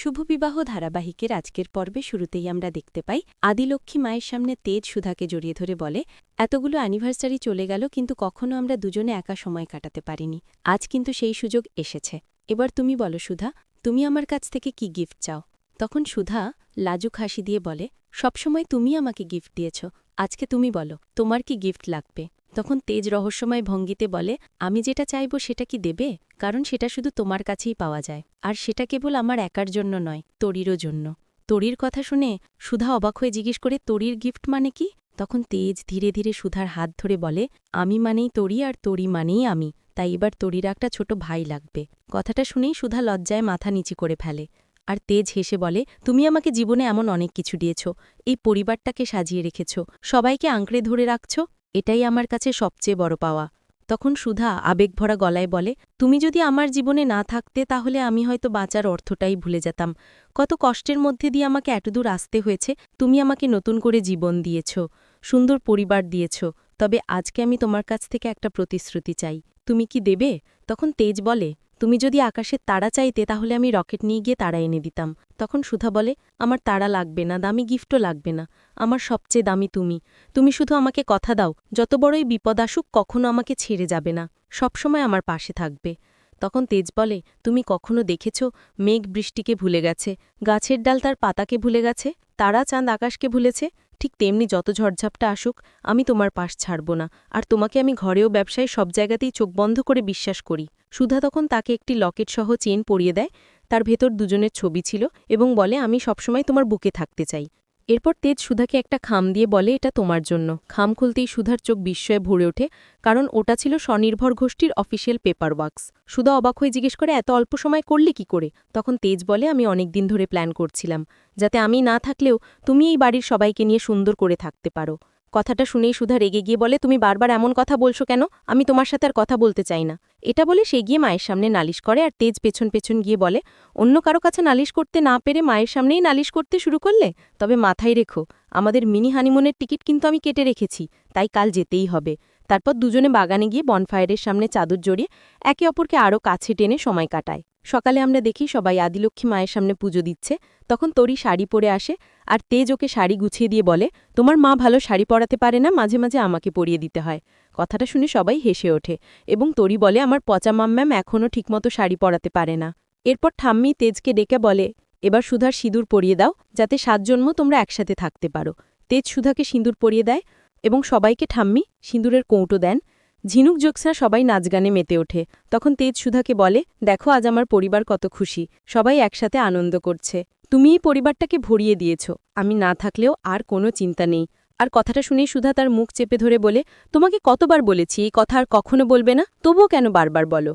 শুভবিবাহ ধারাবাহিকের আজকের পর্বে শুরুতেই আমরা দেখতে পাই, আদিলক্ষ্মী মায়ের সামনে তেজ সুধাকে জড়িয়ে ধরে বলে, এতগুলো অ্যানিভার্সারি চলে গেল, কিন্তু কখনো আমরা দুজনে একা সময় কাটাতে পারিনি। আজ কিন্তু সেই সুযোগ এসেছে। এবার তুমি বলো সুধা, তুমি আমার কাছ থেকে কি গিফট চাও? তখন সুধা লাজুক হাসি দিয়ে বলে, সবসময় তুমি আমাকে গিফট দিয়েছ। আজকে তুমি বলো, তোমার কি গিফট লাগবে? তখন তেজ রহস্যময় ভঙ্গিতে বলে, আমি যেটা চাইব সেটা কি দেবে? কারণ সেটা শুধু তোমার কাছেই পাওয়া যায়। আর সেটা কেবল আমার একার জন্য নয়, তরিরও জন্য। তরির কথা শুনে সুধা অবাক হয়ে জিজ্ঞেস করে, তরির গিফট মানে কি? তখন তেজ ধীরে ধীরে সুধার হাত ধরে বলে, আমি মানেই তরি আর তরি মানেই আমি। তাই এবার তরির একটা ছোট ভাই লাগবে। কথাটা শুনেই সুধা লজ্জায় মাথা নিচি করে ফেলে। আর তেজ হেসে বলে, তুমি আমাকে জীবনে এমন অনেক কিছু দিয়েছ। এই পরিবারটাকে সাজিয়ে রেখেছ। সবাইকে আঁকড়ে ধরে রাখছ। এটাই আমার কাছে সবচেয়ে বড় পাওয়া। তখন সুধা আবেগভরা গলায় বলে, তুমি যদি আমার জীবনে না থাকতে, তাহলে আমি হয়তো বাঁচার অর্থটাই ভুলে যেতাম। কত কষ্টের মধ্যে দিয়ে আমাকে এতদূর আসতে হয়েছে, তুমি আমাকে নতুন করে জীবন দিয়েছ, সুন্দর পরিবার দিয়েছ। তবে আজকে আমি তোমার কাছ থেকে একটা প্রতিশ্রুতি চাই। তুমি কি দেবে? তখন তেজ বলে তুমি যদি আকাশের তারা চাইতে, তাহলে আমি রকেট নিয়ে গিয়ে তারা এনে দিতাম। তখন সুধা বলে, আমার তারা লাগবে না, দামি গিফটও লাগবে না। আমার সবচেয়ে দামি তুমি। তুমি শুধু আমাকে কথা দাও। যত বড়ই বিপদ আসুক, কখনো আমাকে ছেড়ে যাবে না। সবসময় আমার পাশে থাকবে। তখন তেজ বলে, তুমি কখনো দেখেছ মেঘ বৃষ্টিকে ভুলে গেছে? গাছের ডাল তার পাতাকে ভুলে গেছে? তারা চাঁদ আকাশকে ভুলেছে? ঠিক তেমনি যত ঝড়ঝাপটা আসুক, আমি তোমার পাশ ছাড়ব না। আর তোমাকে আমি ঘরেও, ব্যবসায়, সব জায়গাতেই চোখ বন্ধ করে বিশ্বাস করি। সুধা তখন তাকে একটি লকেটসহ চেন পরিয়ে দেয়। তার ভেতর দুজনের ছবি ছিল এবং বলে, আমি সবসময় তোমার বুকে থাকতে চাই। এরপর তেজ সুধাকে একটা খাম দিয়ে বলে, এটা তোমার জন্য। খাম খুলতেই সুধার চোখ বিস্ময়ে ভরে ওঠে, কারণ ওটা ছিল স্বনির্ভর গোষ্ঠীর অফিসিয়াল পেপার ওয়ার্কস সুধা অবাক হয়ে জিজ্ঞেস করে, এত অল্প সময় করলে কি করে? তখন তেজ বলে, আমি অনেক দিন ধরে প্ল্যান করছিলাম, যাতে আমি না থাকলেও তুমি এই বাড়ির সবাইকে নিয়ে সুন্দর করে থাকতে পারো। কথাটা শুনেই সুধা রেগে গিয়ে বলে, তুমি বারবার এমন কথা বলছো কেন? আমি তোমার সাথে আর কথা বলতে চাই না। এটা বলে সে গিয়ে মায়ের সামনে নালিশ করে আর তেজ পেছন পেছন গিয়ে বলে, অন্য কারও কাছে নালিশ করতে না পেরে মায়ের সামনেই নালিশ করতে শুরু করলে? তবে মাথায় রেখো, আমাদের মিনি হানিমুনের টিকিট কিন্তু আমি কেটে রেখেছি, তাই কাল যেতেই হবে। তারপর দুজনে বাগানে গিয়ে বনফায়ারের সামনে চাদর জড়িয়ে একে অপরকে আরও কাছে টেনে সময় কাটায়। সকালে আমরা দেখি সবাই আদিলক্ষ্মী মায়ের সামনে পুজো দিচ্ছে। তখন তরি শাড়ি পরে আসে আর তেজ ওকে শাড়ি গুছিয়ে দিয়ে বলে, তোমার মা ভালো শাড়ি পরাতে পারে না, মাঝে মাঝে আমাকে পরিয়ে দিতে হয়। কথাটা শুনে সবাই হেসে ওঠে এবং তরি বলে, আমার পচা মাম্ম্যাম এখনও ঠিকমতো শাড়ি পরাতে পারে না। এরপর ঠাম্মি তেজকে ডেকে বলে, এবার সুধার সিঁদুর পরিয়ে দাও, যাতে সাত জন্ম তোমরা একসাথে থাকতে পারো। তেজ সুধাকে সিঁদুর পরিয়ে দেয় এবং সবাইকে ঠাম্মি সিঁদুরের কৌটো দেন। ঝিনুক জোকসা সবাই নাচ গানে মেতে ওঠে। তখন তেজ সুধাকে বলে, দেখো, আজ আমার পরিবার কত খুশি। সবাই একসাথে আনন্দ করছে। তুমি এই পরিবারটাকে ভরিয়ে দিয়েছ। আমি না থাকলেও আর কোনো চিন্তা নেই। আর কথাটা শুনেই সুধা তার মুখ চেপে ধরে বলে, তোমাকে কতবার বলেছি, এই কথা আর কখনো বলবে না? তবুও কেন বারবার বলো?